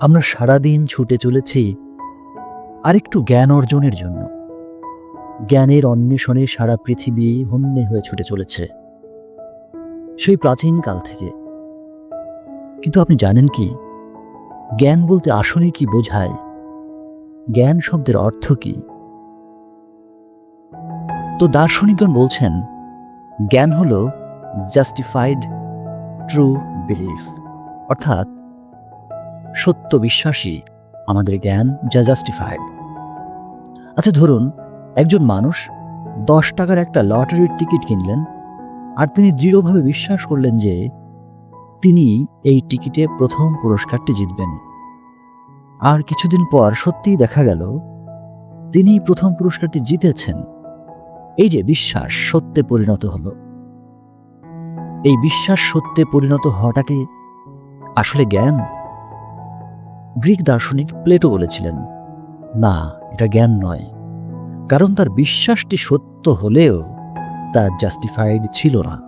আমরা সারাদিন ছুটে চলেছি আরেকটু জ্ঞান অর্জনের জন্য। জ্ঞানের অন্বেষণে সারা পৃথিবী হন্যে হয়ে ছুটে চলেছে। সেই প্রাচীনকাল থেকে। কিন্তু আপনি জানেন কি? জ্ঞান বলতে আসলে কি বোঝায়? জ্ঞান শব্দের অর্থ কি? তো দার্শনিকগণ বলছেন, জ্ঞান হল জাস্টিফাইড ট্রু বিলিফ অর্থাৎ সত্য বিশ্বাসী আমাদের জ্ঞান যা জাস্টিফাইড আচ্ছা ধরুন, একজন মানুষ দশ টাকার একটা লটারির টিকিট কিনলেন, আর তিনি দৃঢ়ভাবে বিশ্বাস করলেন যে তিনি এই টিকিটে প্রথম পুরস্কারটি জিতবেন। আর কিছুদিন পর সত্যিই দেখা গেল, তিনি প্রথম পুরস্কারটি জিতেছেন। এই যে বিশ্বাস সত্যে পরিণত হলো। এই বিশ্বাস সত্যে পরিণত হওয়াটাকে আসলে জ্ঞান? গ্রিক দার্শনিক প্লেটো বলেছিলেন, না, এটা জ্ঞান নয়। কারণ তার বিশ্বাসটি সত্য হলেও তার জাস্টিফাইড ছিল না।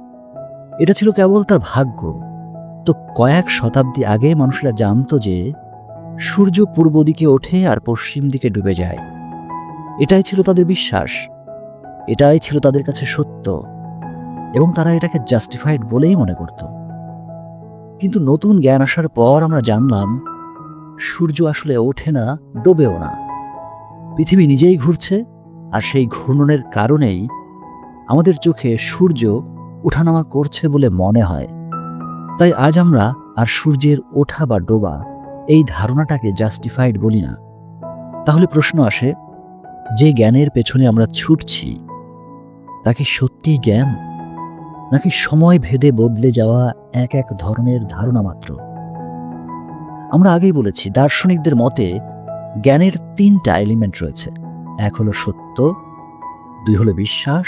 এটা ছিল কেবল তার ভাগ্য। তো কয়েক শতাব্দী আগে মানুষরা জানতো যে সূর্য পূর্ব দিকে ওঠে আর পশ্চিম দিকে ডুবে যায়। এটাই ছিল তাদের বিশ্বাস। এটাই ছিল তাদের কাছে সত্য। এবং তারা এটাকে জাস্টিফাইড বলেই মনে করত। কিন্তু নতুন জ্ঞান আসার পর আমরা জানলাম সূর্য আসলে ওঠে না, ডোবেও না। পৃথিবী নিজেই ঘুরছে, আর সেই ঘূর্ণনের কারণেই আমাদের চোখে সূর্য ওঠানামা করছে বলে মনে হয়। তাই আজ আমরা আর সূর্যের ওঠা বা ডোবা এই ধারণাটাকে জাস্টিফাইড বলি না। তাহলে প্রশ্ন আসে, যে জ্ঞানের পেছনে আমরা ছুটছি তাকে সত্যি জ্ঞান? নাকি সময় ভেদে বদলে যাওয়া এক এক ধরনের ধারণা মাত্র? আমরা আগেই বলেছি, দার্শনিকদের মতে জ্ঞানের তিনটা এলিমেন্ট রয়েছে। এক হলো সত্য, দুই হলো বিশ্বাস,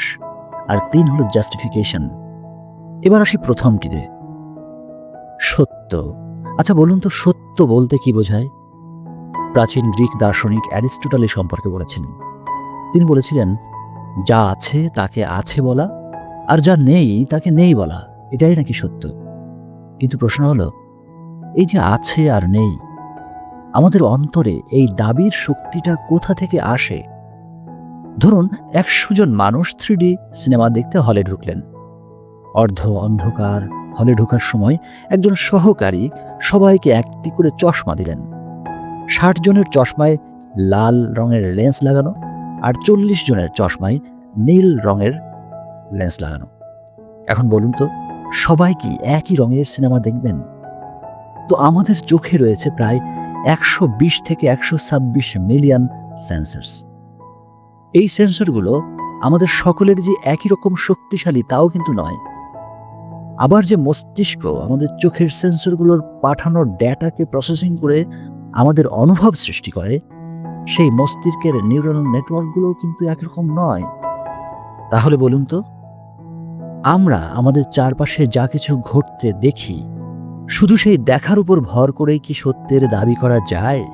আর তিন হলো জাস্টিফিকেশন এবার আসি প্রথমটিতে সত্য। আচ্ছা বলুন তো, সত্য বলতে কি বোঝায়? প্রাচীন গ্রিক দার্শনিক অ্যারিস্টোটলে সম্পর্কে বলেছিলেন তিনি বলেছিলেন, যা আছে, তাকে আছে বলা, আর যা নেই, তাকে নেই বলা। এটাই নাকি সত্য? কিন্তু প্রশ্ন হলো এই যে আছে আর নেই, আমাদের অন্তরে এই দাবির শক্তিটা কোথা থেকে আসে? ধরুন একশো জন মানুষ থ্রিডি সিনেমা দেখতে হলে ঢুকলেন। অর্ধ অন্ধকার, হলে ঢোকার সময় একজন সহকারী সবাইকে একটি করে চশমা দিলেন। ষাট জনের চশমায় লাল রঙের লেন্স লাগানো আর চল্লিশ জনের চশমায় নীল রঙের লেন্স লাগানো। এখন বলুন তো, সবাই কি একই রঙের সিনেমা দেখবেন? তো আমাদের চোখে রয়েছে প্রায় একশো বিশ থেকে একশো ছাব্বিশ মিলিয়ন সেন্সার্স। এই সেন্সরগুলো আমাদের সকলের যে একই রকম শক্তিশালী তাও কিন্তু নয়। আবার যে মস্তিষ্ক আমাদের চোখের সেন্সরগুলোর পাঠানোর ডেটাকে প্রসেসিং করে আমাদের অনুভব সৃষ্টি করে, সেই মস্তিষ্কের নিউরাল নেটওয়ার্কগুলোও কিন্তু একরকম নয়। তাহলে বলুন তো, আমরা আমাদের চারপাশে যা কিছু ঘটতে দেখি শুধু সেই দেখার উপর ভর করেই কি সত্যের দাবি করা যায়?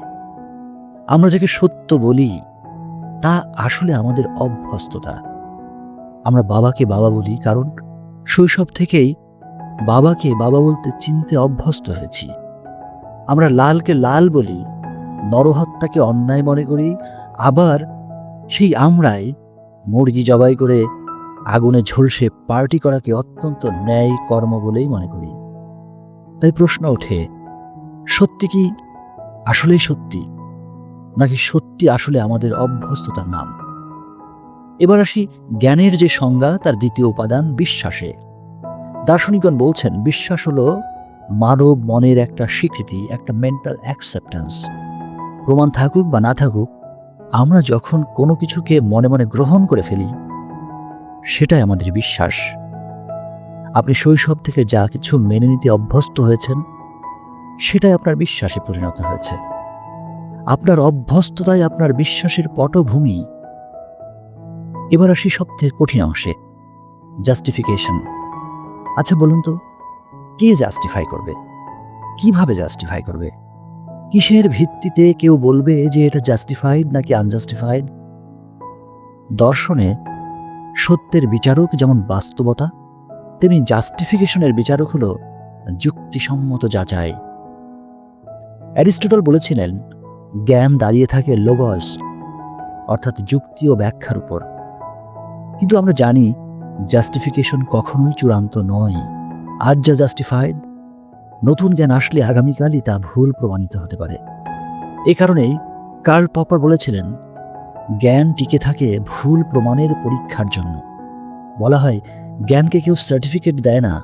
আমরা যাকে সত্য বলি, তা আসলে আমাদের অভ্যস্ততা। আমরা বাবাকে বাবা বলি, কারণ শৈশব থেকেই বাবাকে বাবা বলতে চিনতে অভ্যস্ত হয়েছি। আমরা লালকে লাল বলি, নরহত্যাকে অন্যায় মনে করি, আবার সেই আমরাই মুরগি জবাই করে আগুনে ঝলসে পার্টি করাকে অত্যন্ত ন্যায় কর্ম বলেই মনে করি। তাই প্রশ্ন ওঠে, সত্যি কি আসলেই সত্যি? নাকি সত্যি আসলে আমাদের অভ্যস্ততার নাম? এবার আসি জ্ঞানের যে সংজ্ঞা, তার দ্বিতীয় উপাদান বিশ্বাসে। দার্শনিকগণ বলছেন, বিশ্বাস হলো মানব মনের একটা স্বীকৃতি, একটা মেন্টাল অ্যাকসেপ্টেন্স প্রমাণ থাকুক বা না থাকুক, আমরা যখন কোনো কিছুকে মনে মনে গ্রহণ করে ফেলি, সেটাই আমাদের বিশ্বাস। আপনি শৈশব থেকে যা কিছু মেনে নিতে অভ্যস্ত হয়েছেন, সেটাই আপনার বিশ্বাসে পরিণত হয়েছে। আপনার অভ্যস্ততাই আপনার বিশ্বাসের পটভূমি। এবার আসি সবথেকে কঠিন অংশে জাস্টিফিকেশন আচ্ছা বলুন তো, কে জাস্টিফাই করবে? কীভাবে জাস্টিফাই করবে? কিসের ভিত্তিতে কেউ বলবে যে এটা জাস্টিফাইড নাকি আনজাস্টিফাইড দর্শনে সত্যের বিচারক যেমন বাস্তবতা তেমনি জাস্টিফিকেশনের বিচারক হলো যুক্তিসম্মত যাচাই। অ্যারিস্টটল বলেছিলেন, জ্ঞান দাঁড়িয়ে থাকে লোগস অর্থাৎ যুক্তি ও ব্যাখ্যার উপর। কিন্তু আমরা জানি জাস্টিফিকেশন কখনোই চূড়ান্ত নয়। আজ যা জাস্টিফাইড নতুন জ্ঞান আসলে আগামীকালই তা ভুল প্রমাণিত হতে পারে। এ কারণেই কার্ল পপার বলেছিলেন, জ্ঞান টিকে থাকে ভুল প্রমাণের পরীক্ষার জন্য। বলা হয় জ্ঞানকে কেউ সার্টিফিকেট দেয় না।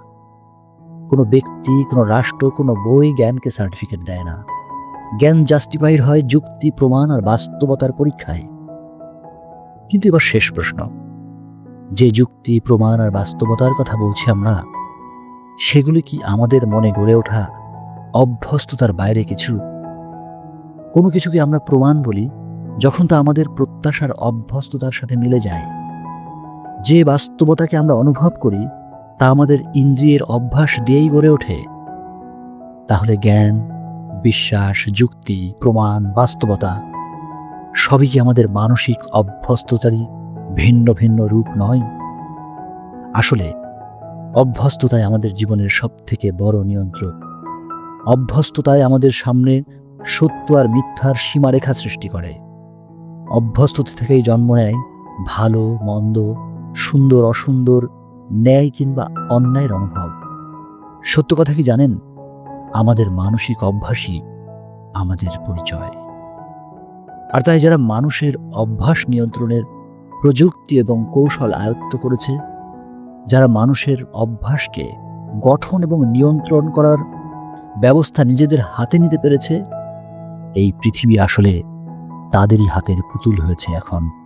কোনো ব্যক্তি, কোনো রাষ্ট্র, কোনো বই জ্ঞানকে সার্টিফিকেট দেয় না। জ্ঞান জাস্টিফাইড হয় যুক্তি, প্রমাণ আর বাস্তবতার পরীক্ষায়। কিন্তু এবার শেষ প্রশ্ন। যে যুক্তি, প্রমাণ আর বাস্তবতার কথা বলছি আমরা, সেগুলি কি আমাদের মনে গড়ে ওঠা অভ্যস্ততার বাইরে কিছু? কোনো কিছুকে আমরা প্রমাণ বলি যখন তা আমাদের প্রত্যাশার অভ্যস্ততার সাথে মিলে যায়। যে বাস্তবতাকে আমরা অনুভব করি, তা আমাদের ইন্দ্রিয়ের অভ্যাস দিয়েই গড়ে ওঠে। তাহলে জ্ঞান, বিশ্বাস, যুক্তি, প্রমাণ, বাস্তবতা সবই কি আমাদের মানসিক অভ্যস্ততারই ভিন্ন ভিন্ন রূপ নয়? আসলে অভ্যস্ততায় আমাদের জীবনের সব থেকে বড় নিয়ন্ত্রক। অভ্যস্ততায় আমাদের সামনে সত্য আর মিথ্যার সীমারেখা সৃষ্টি করে। অভ্যস্ততা থেকেই জন্ম নেয় ভালো, মন্দ সুন্দর অসুন্দর ন্যায় কিংবা অন্যায়ের অনুভব। সত্য কথা কি জানেন? আমাদের মানসিক অভ্যাসই আমাদের পরিচয়। আর তাই যারা মানুষের অভ্যাস নিয়ন্ত্রণের প্রযুক্তি এবং কৌশল আয়ত্ত করেছে, যারা মানুষের অভ্যাসকে গঠন এবং নিয়ন্ত্রণ করার ব্যবস্থা নিজেদের হাতে নিতে পেরেছে, এই পৃথিবী আসলে তাদেরই হাতের পুতুল হয়েছে এখন।